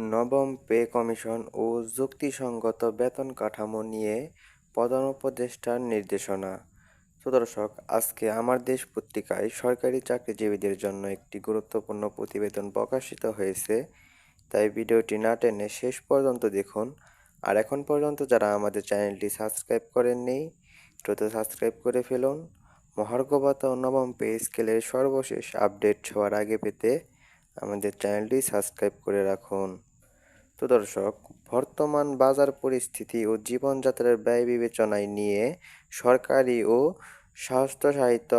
নবম pay commission ও যুক্তিসঙ্গত বেতন কাঠামো নিয়ে প্রধান উপদেষ্টার নির্দেশনা। তো দর্শক, আজকে আমার দেশ পত্রিকায় সরকারি চাকরিজীবীদের জন্য একটি গুরুত্বপূর্ণ প্রতিবেদন প্রকাশিত হয়েছে। তাই ভিডিওটি না টেনে শেষ পর্যন্ত দেখুন। আর এখন পর্যন্ত যারা আমাদের চ্যানেলটি সাবস্ক্রাইব করেননি, দ্রুত সাবস্ক্রাইব করে ফেলুন। মহার্ঘভাতা ও নবম পে স্কেলের সর্বশেষ আপডেট হওয়ার আগে পেতে আমাদের চ্যানেলটি সাবস্ক্রাইব করে রাখুন। তো দর্শক, বর্তমান বাজার পরিস্থিতি ও জীবনযাত্রার ব্যয় বিবেচনায় নিয়ে সরকারি ও স্বাস্থ্যসাহিত্য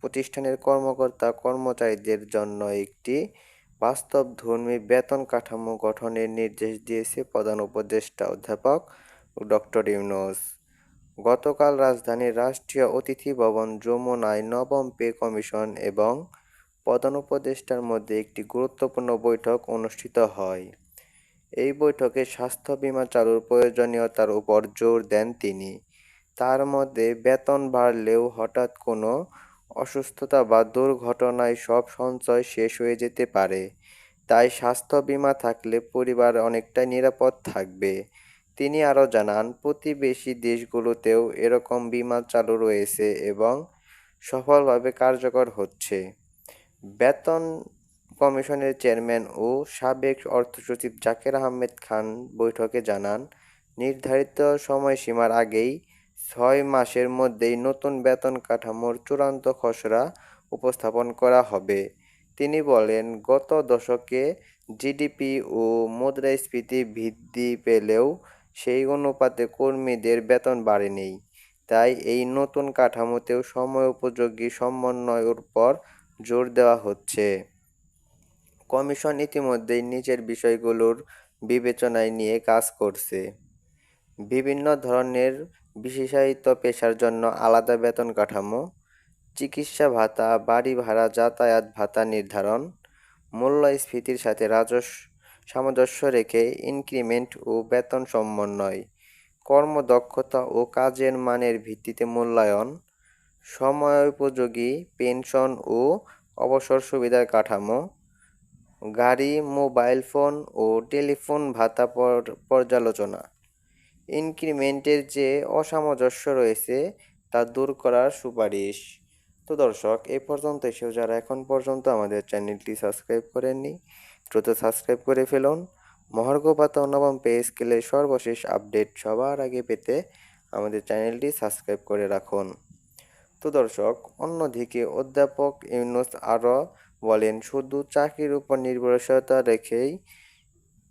প্রতিষ্ঠানের কর্মকর্তা কর্মচারীদের জন্য একটি বাস্তবধর্মী বেতন কাঠামো গঠনের নির্দেশ দিয়েছে প্রধান উপদেষ্টা অধ্যাপক ডক্টর ইউনুস। গতকাল রাজধানীর রাষ্ট্রীয় অতিথি ভবন যমুনায় নবম পে কমিশন এবং প্রধান উপদেষ্টার মধ্যে একটি গুরুত্বপূর্ণ বৈঠক অনুষ্ঠিত হয়। এই বৈঠকে স্বাস্থ্য বিমা চালুর প্রয়োজনীয়তার উপর জোর দেন তিনি। তার মধ্যে বেতন বাড়লেও হঠাৎ কোনো অসুস্থতা বা দুর্ঘটনায় সব সঞ্চয় শেষ হয়ে যেতে পারে। তাই স্বাস্থ্য বিমা থাকলে পরিবার অনেকটাই নিরাপদ থাকবে। তিনি আরও জানান, প্রতিবেশী দেশগুলোতেও এরকম বিমা চালু রয়েছে এবং সফলভাবে কার্যকর হচ্ছে। বেতন কমিশনের চেয়ারম্যান ও সাবেক অর্থসচিব জাকের আহমেদ খান বৈঠকে জানান, নির্ধারিত সময়সীমার আগেই ছয় মাসের মধ্যেই নতুন বেতন কাঠামোর চূড়ান্ত খসড়া উপস্থাপন করা হবে। তিনি বলেন, গত দশকে জিডিপি ও মুদ্রাস্ফীতি বৃদ্ধি পেলেও সেই অনুপাতে কর্মীদের বেতন বাড়েনি। তাই এই নতুন কাঠামোতেও সময় উপযোগী সমন্বয়ের উপর জোর দেওয়া হচ্ছে। কমিশন ইতিমধ্যেই নিচের বিষয়গুলোর বিবেচনায় নিয়ে কাজ করছে। বিভিন্ন ধরনের বিশেষায়িত পেশার জন্য আলাদা বেতন কাঠামো, চিকিৎসা ভাতা, বাড়ি ভাড়া, যাতায়াত ভাতা নির্ধারণ মূল্যস্ফীতির সাথে রাজস্ব সামঞ্জস্য রেখে ইনক্রিমেন্ট ও বেতন সমন্বয়, কর্মদক্ষতা ও কাজের মানের ভিত্তিতে মূল্যায়ন, সময়োপযোগী পেনশন ও অবসর সুবিধার কাঠামো গাড়ি, মোবাইল ফোন ও টেলিফোন ভাতা পর্যালোচনা। ইনক্রিমেন্টের যে অসামঞ্জস্য রয়েছে তা দূর করার সুপারিশ। তো দর্শক এই পর্যন্ত এসেও যারা এখন পর্যন্ত আমাদের চ্যানেলটি সাবস্ক্রাইব করেননি, দ্রুত সাবস্ক্রাইব করে ফেলুন। মহার্ঘ ভাতা নবম পে স্কেলের সর্বশেষ আপডেট সবার আগে পেতে আমাদের চ্যানেলটি সাবস্ক্রাইব করে রাখুন। তো দর্শক, অন্যদিকে অধ্যাপক ইউনুস আরও বলেন, শুধু চাকরির উপর নির্ভরশীলতা রেখেই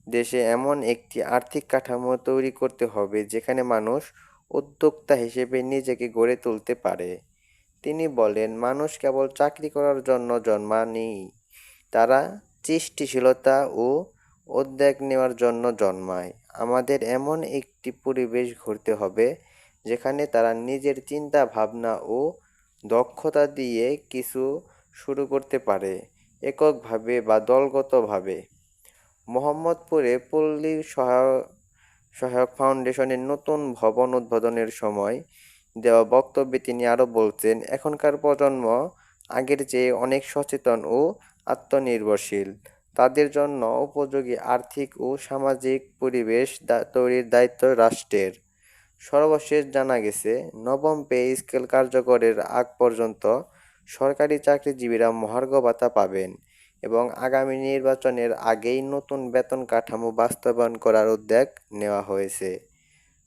দেশে এমন একটি আর্থিক কাঠামো তৈরি করতে হবে যেখানে মানুষ উদ্যোক্তা হিসেবে নিজেকে গড়ে তুলতে পারে। তিনি বলেন, মানুষ কেবল চাকরি করার জন্য জন্মানি, তারা সৃষ্টিশীলতা ও উদ্যোগ নেওয়ার জন্য জন্মায়। আমাদের এমন একটি পরিবেশ ঘুরতে হবে যেখানে তারা নিজের চিন্তা ভাবনা ও দক্ষতা দিয়ে কিছু শুরু করতে পারে এককভাবে বা দলগতভাবে। মোহাম্মদপুরে পল্লী সহায়ক সহায়ক ফাউন্ডেশনের নতুন ভবন উদ্বোধনের সময় দেওয়া বক্তব্যে তিনি আরও বলছেন, এখনকার প্রজন্ম আগের চেয়ে অনেক সচেতন ও আত্মনির্ভরশীল। তাদের জন্য উপযোগী আর্থিক ও সামাজিক পরিবেশ তৈরির দায়িত্ব রাষ্ট্রের। সর্বশেষ জানা গেছে, নবম পে স্কেল কার্যকরের আগ পর্যন্ত সরকারি চাকরিজীবীরা মহার্ঘ ভাতা পাবেন এবং আগামী নির্বাচনের আগেই নতুন বেতন কাঠামো বাস্তবায়ন করার উদ্যোগ নেওয়া হয়েছে।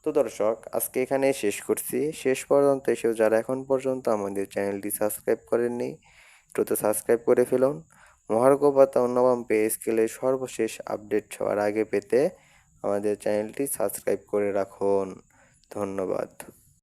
তো দর্শক, আজকে এখানে শেষ করছি। শেষ পর্যন্ত এসেও যারা এখন পর্যন্ত আমাদের চ্যানেলটি সাবস্ক্রাইব করেননি, দ্রুত সাবস্ক্রাইব করে ফেলুন। মহার্ঘ ভাতা নবম পে স্কেলের সর্বশেষ আপডেট হওয়ার আগে পেতে আমাদের চ্যানেলটি সাবস্ক্রাইব করে রাখুন। ধন্যবাদ।